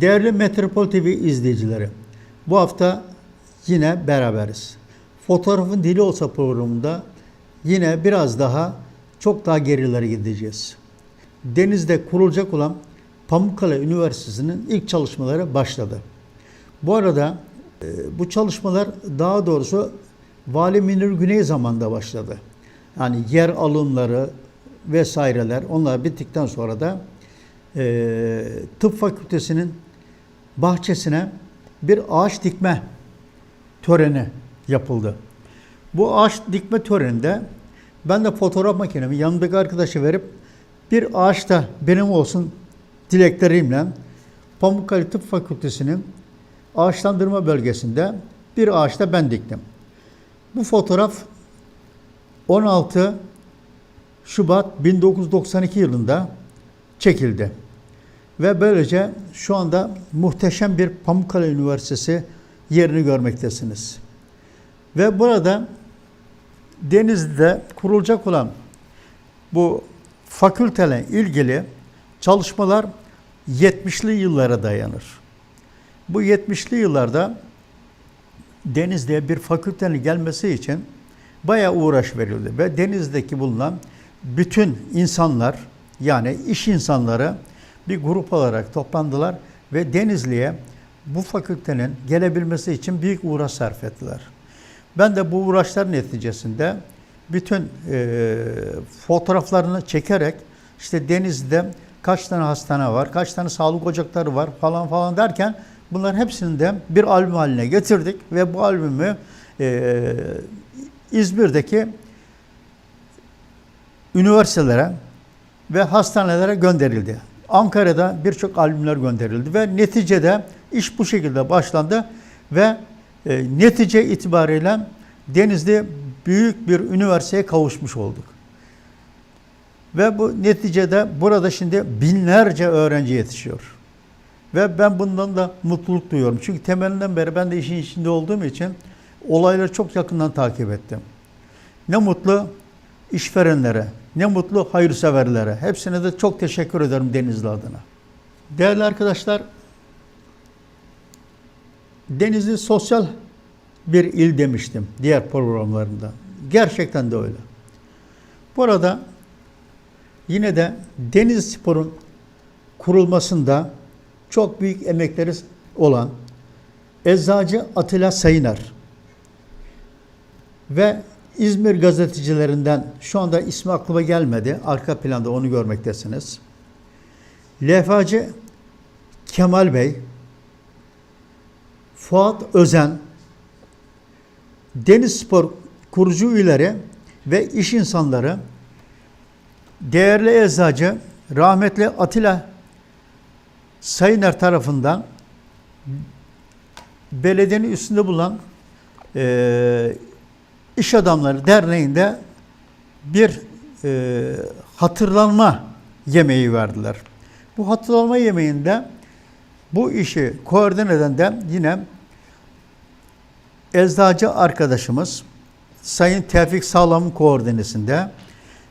Değerli Metropol TV izleyicileri, bu hafta yine beraberiz. Fotoğrafın Dili Olsa programında yine biraz daha çok daha gerilere gideceğiz. Denizde kurulacak olan Pamukkale Üniversitesi'nin ilk çalışmaları başladı. Bu arada e, bu çalışmalar daha doğrusu Vali Münir Güney zamanında başladı. Yani yer alımları vesaireler onlar bittikten sonra da e, tıp fakültesinin bahçesine bir ağaç dikme töreni yapıldı. Bu ağaç dikme töreninde ben de fotoğraf makinemi yanımdaki arkadaşa verip bir ağaç da benim olsun dileklerimle Pamukkale Tıp Fakültesi'nin ağaçlandırma bölgesinde bir ağaçta ben diktim. Bu fotoğraf 16 Şubat 1992 yılında çekildi. Ve böylece şu anda muhteşem bir Pamukkale Üniversitesi yerini görmektesiniz. Ve burada Denizli'de kurulacak olan bu fakülteyle ilgili çalışmalar 70'li yıllara dayanır. Bu 70'li yıllarda Denizli'ye bir fakültenin gelmesi için bayağı uğraş verildi ve Denizli'deki bulunan bütün insanlar yani iş insanları bir grup olarak toplandılar ve Denizli'ye bu fakültenin gelebilmesi için büyük uğraş sarf ettiler. Ben de bu uğraşlar neticesinde bütün e, fotoğraflarını çekerek işte Denizli'de kaç tane hastane var, kaç tane sağlık ocakları var falan falan derken bunların hepsini de bir albüm haline getirdik ve bu albümü e, İzmir'deki üniversitelere ve hastanelere gönderildi. Ankara'da birçok albümler gönderildi ve neticede iş bu şekilde başlandı ve e, netice itibariyle Denizli büyük bir üniversiteye kavuşmuş olduk. Ve bu neticede burada şimdi binlerce öğrenci yetişiyor. Ve ben bundan da mutluluk duyuyorum. Çünkü temelinden beri ben de işin içinde olduğum için olayları çok yakından takip ettim. Ne mutlu işverenlere, ne mutlu hayırseverlere. Hepsine de çok teşekkür ederim Denizli adına. Değerli arkadaşlar, Denizli sosyal bir il demiştim diğer programlarında. Gerçekten de öyle. Bu arada yine de Deniz Spor'un kurulmasında çok büyük emekleri olan Eczacı Atilla Sayınar ve İzmir gazetecilerinden şu anda ismi aklıma gelmedi. Arka planda onu görmektesiniz. Lefacı Kemal Bey, Fuat Özen, Deniz Spor kurucu üyeleri ve iş insanları, değerli eczacı rahmetli Atilla Sayıner tarafından belediyenin üstünde bulunan e, İş Adamları Derneği'nde bir e, hatırlanma yemeği verdiler. Bu hatırlanma yemeğinde bu işi koordine eden de yine eczacı arkadaşımız Sayın Tevfik Sağlam'ın koordinesinde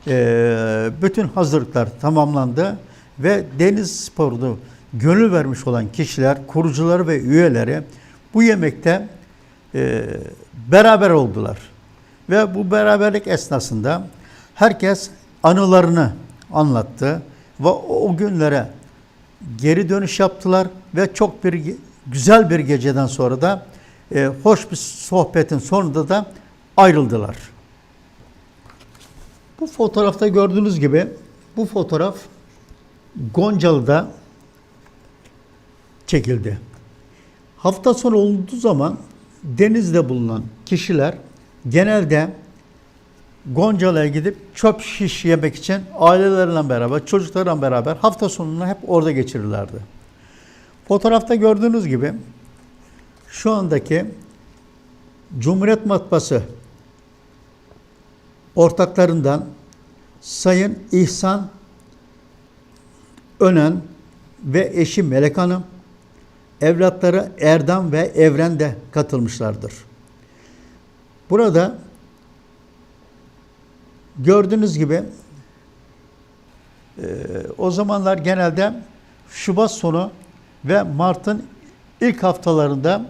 e, bütün hazırlıklar tamamlandı ve deniz sporunu gönül vermiş olan kişiler, kurucuları ve üyeleri bu yemekte e, beraber oldular. Ve bu beraberlik esnasında herkes anılarını anlattı ve o günlere geri dönüş yaptılar ve çok bir güzel bir geceden sonra da e, hoş bir sohbetin sonunda da ayrıldılar. Bu fotoğrafta gördüğünüz gibi bu fotoğraf Goncalı'da çekildi. Hafta sonu olduğu zaman denizde bulunan kişiler genelde Goncalı'ya gidip çöp şiş yemek için aileleriyle beraber, çocuklarla beraber hafta sonunu hep orada geçirirlerdi. Fotoğrafta gördüğünüz gibi şu andaki Cumhuriyet Matbaası ortaklarından Sayın İhsan Önen ve eşi Melek Hanım, evlatları Erdem ve Evren de katılmışlardır. Burada gördüğünüz gibi e, o zamanlar genelde Şubat sonu Ve Mart'ın ilk haftalarında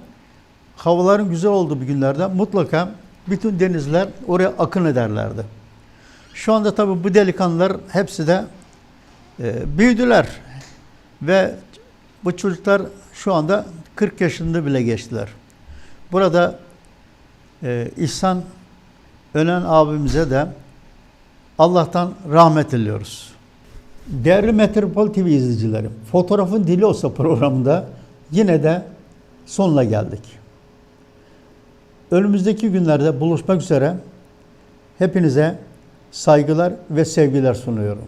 havaların güzel olduğu bir günlerde mutlaka bütün denizler oraya akın ederlerdi. Şu anda tabii bu delikanlılar hepsi de e, büyüdüler ve bu çocuklar şu anda 40 yaşında bile geçtiler. Burada e, İhsan Önen abimize de Allah'tan rahmet diliyoruz. Değerli Metropol TV izleyicileri, Fotoğrafın Dili Olsa programında yine de sonuna geldik. Önümüzdeki günlerde buluşmak üzere hepinize saygılar ve sevgiler sunuyorum.